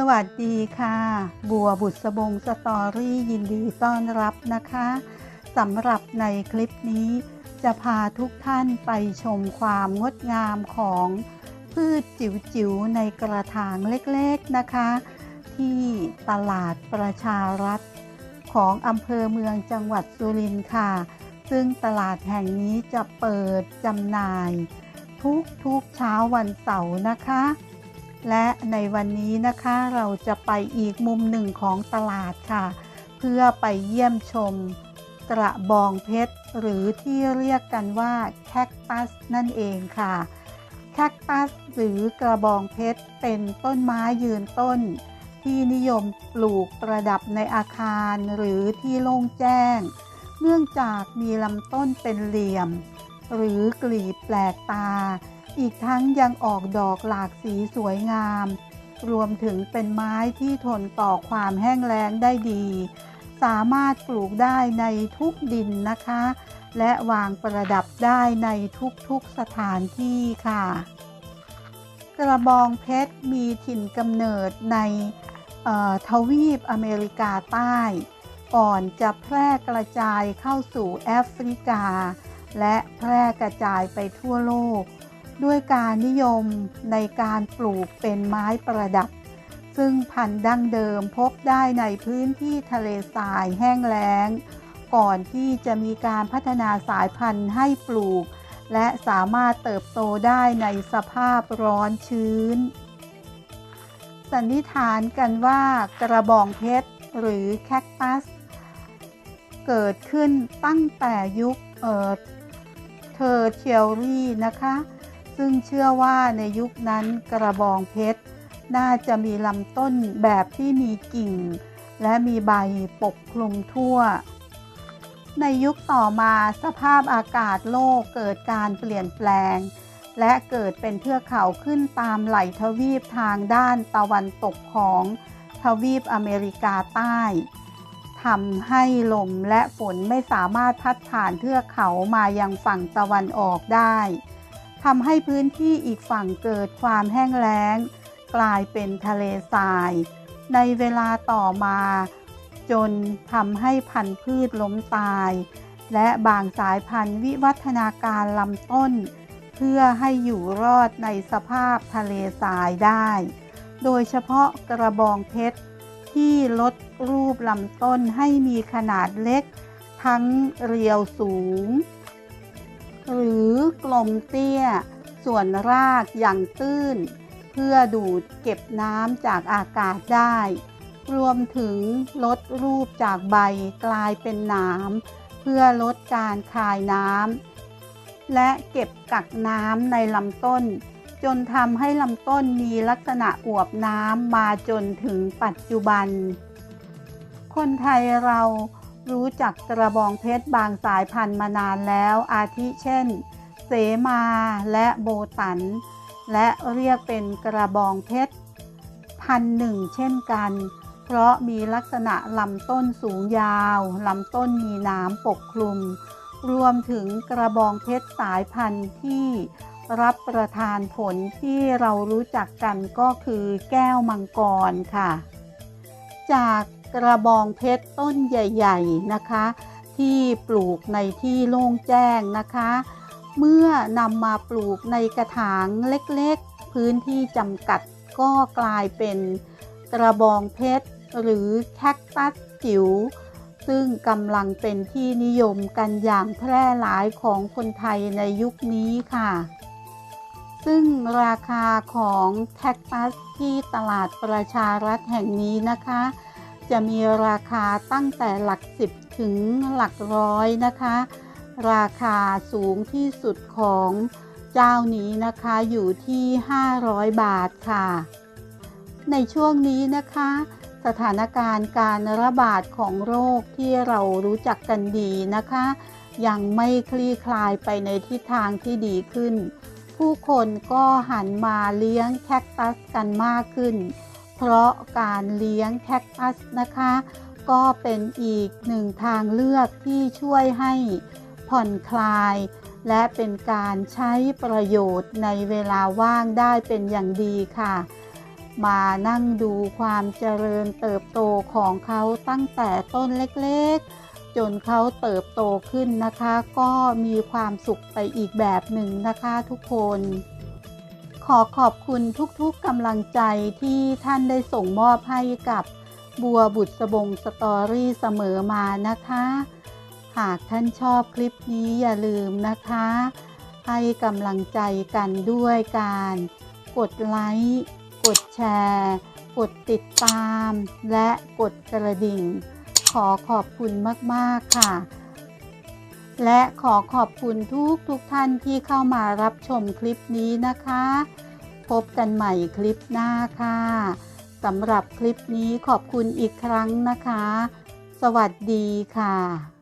สวัสดีค่ะ บัวบุษบงสตอรี่ยินดีต้อนรับนะคะสำหรับในคลิปนี้ จะพาทุกท่านไปชมความงดงามของพืชจิ๋วๆในกระถางเล็กๆนะคะ ที่ตลาดประชารัฐของอำเภอเมืองจังหวัดสุรินทร์ค่ะ ซึ่งตลาดแห่งนี้จะเปิดจำหน่าย ทุกๆเช้าวันเสาร์นะคะ และในวันนี้นะคะเราจะไปอีกมุมหนึ่งของตลาดค่ะ เพื่อไปเยี่ยมชมกระบองเพชร หรือที่เรียกกันว่าแคคตัสนั่นเองค่ะ แคคตัสหรือกระบองเพชรเป็นต้นไม้ยืนต้น ที่นิยมปลูกประดับในอาคารหรือที่โล่งแจ้ง เนื่องจากมีลำต้นเป็นเหลี่ยม หรือกลีบแปลกตา อีกทั้งยังออกดอกหลากสีสวยงาม รวมถึงเป็นไม้ที่ทนต่อความแห้งแล้งได้ดี สามารถปลูกได้ในทุกดินนะคะ และวางประดับได้ในทุกๆสถานที่ค่ะ กระบองเพชรมีถิ่นกำเนิดในทวีปอเมริกาใต้ ก่อนจะแพร่กระจายเข้าสู่แอฟริกา และแพร่กระจายไปทั่วโลก ด้วยการนิยมในการปลูกเป็นไม้ประดับ ซึ่งพันธุ์ดั้งเดิมพบได้ในพื้นที่ทะเลทรายแห้งแล้ง ก่อนที่จะมีการพัฒนาสายพันธุ์ให้ปลูก และสามารถเติบโตได้ในสภาพร้อนชื้น สันนิษฐานกันว่ากระบองเพชรหรือแคคตัส เกิดขึ้นตั้งแต่ยุคเออเทอร์เทียรี่นะคะ ซึ่งเชื่อว่าในยุคนั้นกระบองเพชร น่าจะมีลำต้นแบบที่มีกิ่ง และมีใบปกคลุมทั่ว ในยุคต่อมาสภาพอากาศโลกเกิดการเปลี่ยนแปลง และเกิดเป็นเทือกเขาขึ้นตามไหลทวีปทางด้านตะวันตกของทวีปอเมริกาใต้ทำให้ลมและฝนไม่สามารถพัดผ่านเทือกเขามายังฝั่งตะวันออกได้ ทำให้พื้นที่อีกฝั่งเกิดความแห้งแล้ง กลายเป็นทะเลทราย ในเวลาต่อมา จนทำให้พันธุ์พืชล้มตาย และบางสายพันธุ์วิวัฒนาการลำต้น เพื่อให้อยู่รอดในสภาพทะเลทรายได้ โดยเฉพาะกระบองเพชรที่ลดรูปลำต้นให้มีขนาดเล็ก ทั้งเรียวสูง กลมเตี้ย ส่วนรากอย่างตื้น เพื่อดูดเก็บน้ำจากอากาศได้ รวมถึงลดรูปจากใบกลายเป็นหนามเพื่อลดการคายน้ำและเก็บกักน้ำในลำต้น จนทำให้ลำต้นมีลักษณะอวบน้ำมาจนถึงปัจจุบัน คนไทยเรารู้จักกระบองเพชรบางสายพันธุ์มานานแล้วอาทิเช่น เสมาและโบตัน และเรียกเป็นกระบองเพชรพันหนึ่งเช่นกัน เพราะมีลักษณะลำต้นสูงยาวลำต้นมีน้ำปกคลุม รวมถึงกระบองเพชรสายพันธุ์ที่รับประทานผลที่เรารู้จักกันก็คือแก้วมังกรค่ะ จากกระบองเพชรต้นใหญ่ ๆนะคะ ที่ปลูกในที่โล่งแจ้งนะคะ เมื่อนำมาปลูกในกระถางเล็กๆ พื้นที่จำกัดก็กลายเป็นกระบองเพชร หรือแคคตัสจิ๋วซึ่งกำลังเป็นที่นิยมกันอย่างแพร่หลายของคนไทยในยุคนี้ค่ะ ซึ่งราคาของแคคตัสที่ตลาดประชารัฐแห่งนี้นะคะ จะมีราคาตั้งแต่หลักสิบถึงหลักร้อยนะคะ ราคาสูงที่สุดของเจ้านี้นะคะอยู่ที่ 500 บาทค่ะ ในช่วงนี้นะคะ สถานการณ์การระบาดของโรคที่เรารู้จักกันดีนะคะ ยังไม่คลี่คลายไปในทิศทางที่ดีขึ้น ผู้คนก็หันมาเลี้ยงแคคตัสกันมากขึ้น เพราะการเลี้ยงแคคตัสนะคะก็เป็นอีกหนึ่งทางเลือกที่ช่วยให้ ผ่อนคลาย และเป็นการใช้ประโยชน์ในเวลาว่างได้เป็นอย่างดีค่ะ มานั่งดูความเจริญเติบโตของเขาตั้งแต่ต้นเล็กๆ จนเขาเติบโตขึ้นนะคะ ก็มีความสุขไปอีกแบบหนึ่งนะคะทุกคนขอขอบคุณทุกๆกำลังใจที่ท่านได้ส่งมอบให้กับบัวบุษบงสตอรี่เสมอมานะคะ หากท่านชอบคลิปนี้อย่าลืมนะคะ ให้กำลังใจกันด้วยการ กดไลค์กดแชร์ กดติดตาม และกดกระดิ่ง ขอขอบคุณมากๆค่ะ และขอขอบคุณทุกทุกท่านที่เข้ามารับชมคลิปนี้นะคะ พบกันใหม่คลิปหน้าค่ะสำหรับคลิปนี้ขอบคุณอีกครั้งนะคะ สวัสดีค่ะ